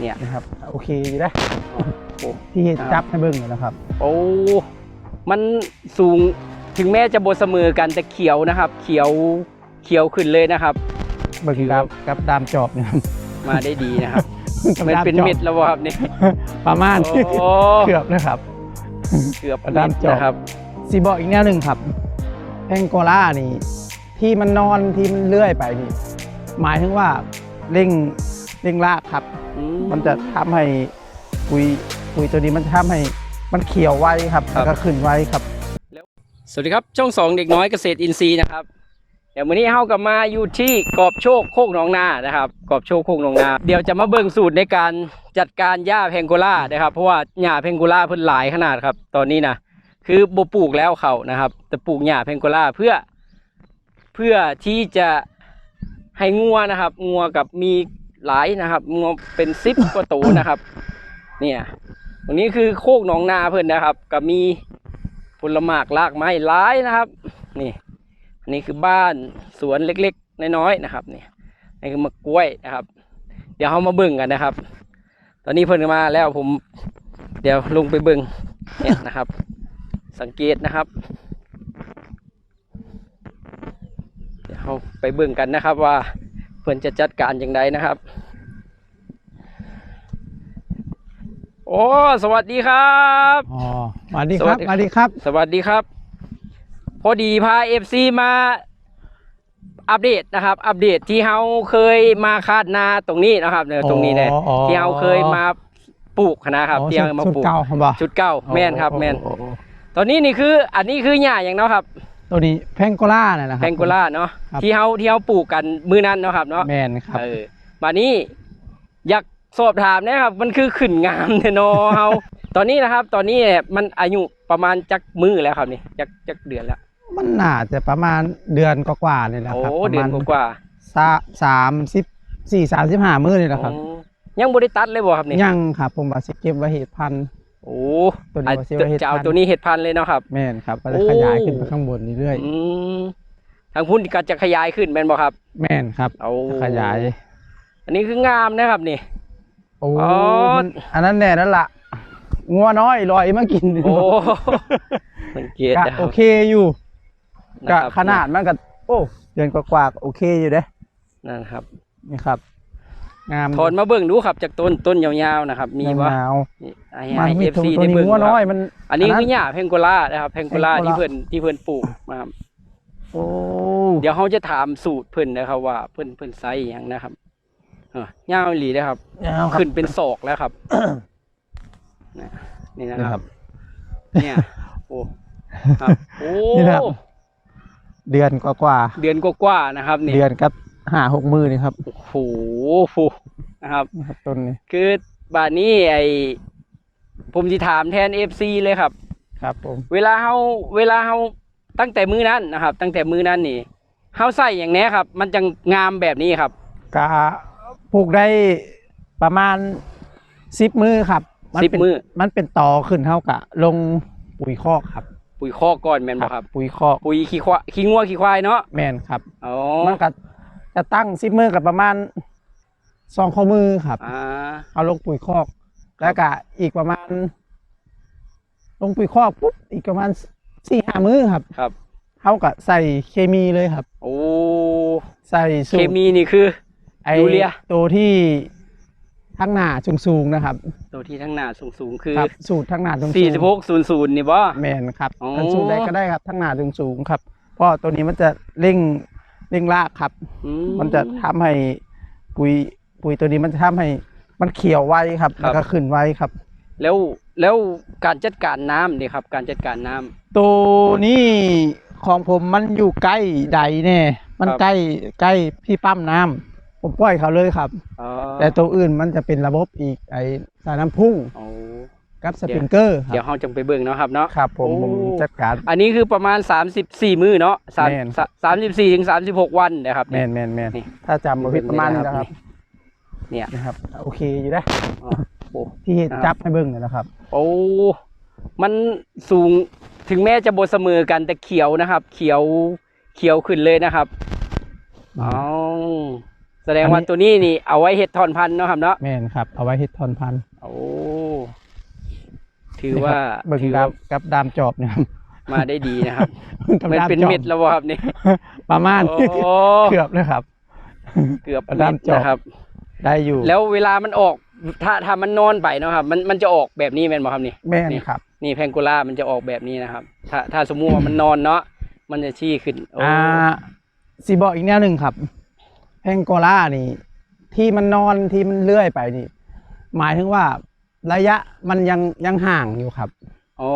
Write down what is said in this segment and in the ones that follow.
เนี่ยนะครับโอเคอยู่ได้โอ้ที่จับให้เบิ่งอยู่นะครับ โอ้มันสูงถึงแม้จะบนเสมอกันแต่เขียวนะครับ เขียวเขียวขึ้นเลยนะครับเบิ่งดามกับดามจอบเนี่ยครับมาได้ดีนะครับกับมันดามเป็นจอบเม็ดแล้วบ่ครับนี่ประมาณโอ้เกือบนะครับ เกือบดาเม็มดจอบนะครับสีบอกอีกแนวหนึ่งครับแพงโกล่านี่ที่มันนอนที่มันเลื่อยไปนี่หมายถึงว่าเร่งเร่งลากครับอื มันจะทำให้ปุยปุยตัวนี้มันจะทำให้มันเขียวไวครับครับแล้วก็ขึ้นไวครับ สวัสดีครับ ช่องสองเด็กน้อยเกษตรอินทรีย์นะครับเดี๋ยววันนี้เฮากลับมาอยู่ที่กอบโชคโคกหนองนานะครับกอบโชคโคกหนองนา เดี๋ยวจะมาเบิ่งสูตรในการจัดการหญ้าแพงโกล่านะครับเพราะว่าหญ้าแพงโกล่าเพิ่นหลายขนาดครับ ตอนนี้นะคือบ่ปลูกแล้วเขานะครับแต่ปลูกหญ้าแพงโกล่าเพื่อเพื่อที่จะให้งัวนะครับงัวกับมี หลายนะครับงัวเป็นซิปกว่าตัวนะครับ เนี่ยตรงนี้คือโคกหนองนาเพิ่อนนะครับกับมีผลหมากรากไม้หลายนะครับ นี่อันนี้คือบ้านสวนเล็กๆน้อยๆนะครับนี่นี่คือมะกล้วยนะครับ เดี๋ยวเรามาเบิ่งกันนะครับ ตอนนี้เพิ่นมาแล้วผม เดี๋ยวลงไปเบิ่งเนี่ยนะครับ สังเกตนะครับเดี๋ยวเราไปเบิ่งกันนะครับว่า พิ่นจะจัดการอย่างไรนะครับ โอ้สวัสดีครับอ๋อสวัสดีคสวัรับสดีสวัสดีครับ สวัสดีครับ พอดีพาเอฟซีมาอัปเดตนะครับ อัปเดตที่เฮาเคยมาคาดนาตรงนี้นะครับเนี่ยตรงนี้เนี่ยอ๋ออ๋อที่เฮาเคยมาปลูกนะครับอ๋อที่เฮามาชุดปลูกเก่าครับบ่ชุดเก้าแม่นครับ แม่นโอ้โอ้ตอนนี้นี่คืออันนี้คือหญ้าอย่างเนาะครับ ตัวนี้แพงโกล่าเนี่ยนะครับ แพงโกล่าเนาะครับ ที่เฮาที่เฮาปลูกกันมือนั้นเนาะครับเนาะแมนครับ เออมานี้อยากสอบถามนะครับ มันคือขึ้นงามเนยเนาะเฮาตอนนี้นะครับ ตอนนี้เนี่ยมันอายุประมาณจักมือแล้วครับนี่จักจักเดือนแล้วมันน่าจะประมาณเดือนกว่าๆนี่แหละโอ้ครับประเดือมานณกว่าสาสามสิบสี่สามสิบห้ามื้อนี่ๆแหละครับ อ๋อยังบ่ได้ตัดเลยบ่ครับนี่ยังครับ ผมว่าสิเก็บไว้เห็ดพันธุ์ โอ้ตัวนี้อะว่าสิไว้เฮ็ดจะเอาพันธุ์ ตัวนี้เห็ดพันธุ์เลยเนาะครับ แม่นครับก็จะโอ้ขยายขึ้นไปข้างบนเรื่อยอืมทางพุ่นก็จะขยายขึ้นแม่นบ่ครับ ๆแม่นครับเอาจะขยาย อันนี้คืองามนะครับนี่ โอ้อ๋อ มันอันนั้นแน่นั่นละงัวน้อยลอยมากินโอ้สังเกตกะนะคโอรับเคอยู่นะกะครับขนาดมันก็โอ้เดือนกว่าๆก็โอเคอยู่เด้นั่นครับ นี่ครับ งามถอนมาเบิ่งดูครับจากต้นต้นยาวๆนะครับ มีบ่ยาวนี่ให้ๆมันให้มี FC ตัวได้นี้เบิ่งงัวคน้รัอยบมัน อันนี้อันนั้นคือหญ้าเพงโกล่านะครับเพงโกล่าเพงโกล่าที่เพิ่นที่เพิ่นปลูกมาครับโอ้เดี๋ยวเขาจะถามสูตรเพิ่นนะครับ ว่าเพิ่นเพิ่นไซส์หยังนะครับเออยาวอีหลีนะครับยาวครับขึ้นเป็นศอกแล้วครับนะนี่นะนี่คครัรับบเนี่ย โอ้ครับโอ้นี่นะครับเดือนกว่าเดือนกว่าๆนะครับๆนี่เดือนกับ ห้าหกมือนี่ครับโอ้โหนะครับนี่ครับต้นนี้คือบาดนี้ไอผมจะถามแทน FC เลยครับ ครับผมเวลาเฮาเวลาเฮาตั้งแต่มือนั้นนะครับ ตั้งแต่มือนั้นนี่เฮาใส่อย่างแนี้ครับ มันจะงามแบบนี้ครับกะปลูกได้ประมาณสิบมือครับนสิบเป็นมือมันเป็นต่อขึ้นเท่ากับลงปุ๋ยคอกครับปุ๋ยคอกก่อนแม่นบ่ครับ ปุ๋ยคอกปุ๋ยขี้ควายขี้งัวขี้ควายเนาะแมนครับ อ๋อมันก็ จะตั้งสิบมือกับประมาณสองข้อมือครับ อ่าเอาลงปุ๋ยคอก แล้วก็อีกประมาณ ลงปุ๋ยคอกปุ๊บอีกประมาณสี่ห้ามือครับครับเท่ากับใส่เคมีเลยครับ โอ้ใส่สูเคตรมีนี่คือ ไอ้ยูเรีย ตัวที่ทั้งหน้าสูงๆนะครับตัวที่ทั้งหน้าสูงๆคือครับ สูตรทั้งหน้าสูงๆ4600นี่บ่ แมนครับอ๋ออันสูตรใดก็ได้ครับทั้งหน้าสูงๆครับเพราะตัวนี้มันจะเร่ง เร่งรากครับ อืมันจะทำให้ปุ๋ยปุ๋ยตัวนี้มันจะทำให้มันเขียวไวครับครับ แล้วก็ขึ้นไวครับ แล้วแล้วการจัดการน้ำนี่ครับ การจัดการน้ำ ตัวนี้ของผมมันอยู่ใกล้ใดแน่มันครับ ใกล้ใกล้ที่ปั๊มน้ำผมปล่อยเขาเลยครับ อ๋อแต่ตัวอื่นมันจะเป็นระบบอีกไอสายน้ำพุ่ง โอ้ กับสปริงเกอร์คเดี๋ยวรับเราจะไปเบิ่งเนาะครับเนาะครับผมโอ้ผมจัดการ อันนี้คือประมาณ 34 มื้อเนาะสามแม่นสาสามสิบสี่ถึงสามสิบหกวันนะครับแมนแมนแมนนี่ถ้าจำมาผิดประมาณนี้นะครับ เนี่ยนะครับ โอเคอยู่ได้อ๋อโอ้ที่ครับจับให้เบิ่งเลยนะครับ โอ้มันสูงถึงแม้จะบนเสมอกันแต่เขียวนะครับ เขียวเขียวขึ้นเลยนะครับอ๋อแสดงว่าตัวนี้นี่เอาไว้เฮ็ดทอนพันธุ์เนาะครับเนาะแม่นครับ เอาไว้เฮ็ดทอนพันธุ์โอ้ ถือว่าเบิ่งถือดาว่ามกับดามจอบเนี่ยครับมาได้ดีนะครับกับมันดาเป็นจอบเม็ดแล้วบ่ครับนี่ประมาณโอ้เกือบเลยครับ เกือบกับเม็ด้ามดจอบนะครับ ได้อยู่แล้วเวลามันออกถ้าถ้ามันนอนไปเนาะครับ มันมันจะออกแบบนี้แม่นบ่ครับนี่ แม่นนี่ครับ นี่แพงโกล่ามันจะออกแบบนี้นะครับ ถ้าถ้าสมมุติว่ามันนอนเนาะมันจะชี้ขึ้นโอ้อ่าสีบอกอีกแนวหนึ่งครับแพงโกล่านี่ ที่มันนอนที่มันเลื่อยไปนี่ หมายถึงว่า ระยะมันยังยังห่างอยู่ครับ อ๋อ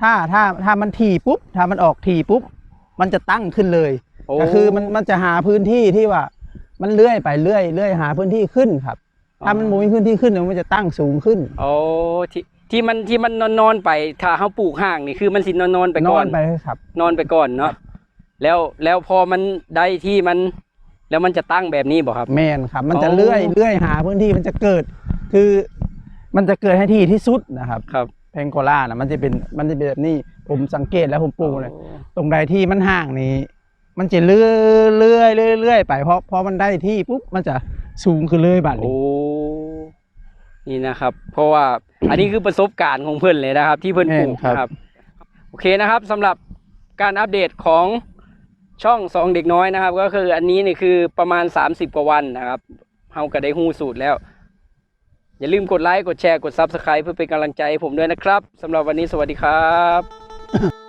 ถ้าถ้าถ้ามันทีปุ๊บ ถ้ามันออกทีปุ๊บ มันจะตั้งขึ้นเลย โอ้ ก็คือมันมันจะหาพื้นที่ที่ว่า มันเลื่อยไปเลื่อยเลื่อยหาพื้นที่ขึ้นครับ ถ้ามันบ่มีพื้นที่ขึ้นเนี่ยมันจะตั้งสูงขึ้น โอ้ที่ที่มันที่มันนอนนอนไปถ้าเขาปลูกห่างนี่คือมันสินอนนอนไปนก่ออนนไปครับ นอนไปก่อนเนาะแล้วแล้วพอมันได้ที่มัน แล้วมันจะตั้งแบบนี้บ่ครับ แมนครับ มันจะอ๋อ เลื่อยเลื่อยหาพื้นที่มันจะเกิด คือ มันจะเกิดให้ที่ที่สุดนะครับครับแพงโกล่านะมันจะเป็นมันจะเป็นแบบนี้ผมสังเกตแล้วผมปลูกเลย ตรงใดที่มันห่างนี้ มันจะเลื่อยเลื่อยเลื่อยเลื่อยไปเพราะเพราะมันได้ที่ปุ๊บมันจะสูงขึ้นเลยบัดนี้โอ้นี่นะครับ เพราะว่าอันนี้คือประสบการณ์ของเพื่อนเลยนะครับ ที่เพื่อนปลูกนะครับ โอเคนะครับสำหรับการอัปเดตของช่องสองเด็กน้อยนะครับ ก็คืออันนี้นี่คือประมาณ 30 กว่าวันนะครับเฮาก็ได้หู้สูตรแล้ว อย่าลืมกดไลค์ กดแชร์ กด Subscribe เพื่อเป็นกำลังใจให้ผมด้วยนะครับสำหรับวันนี้สวัสดีครับ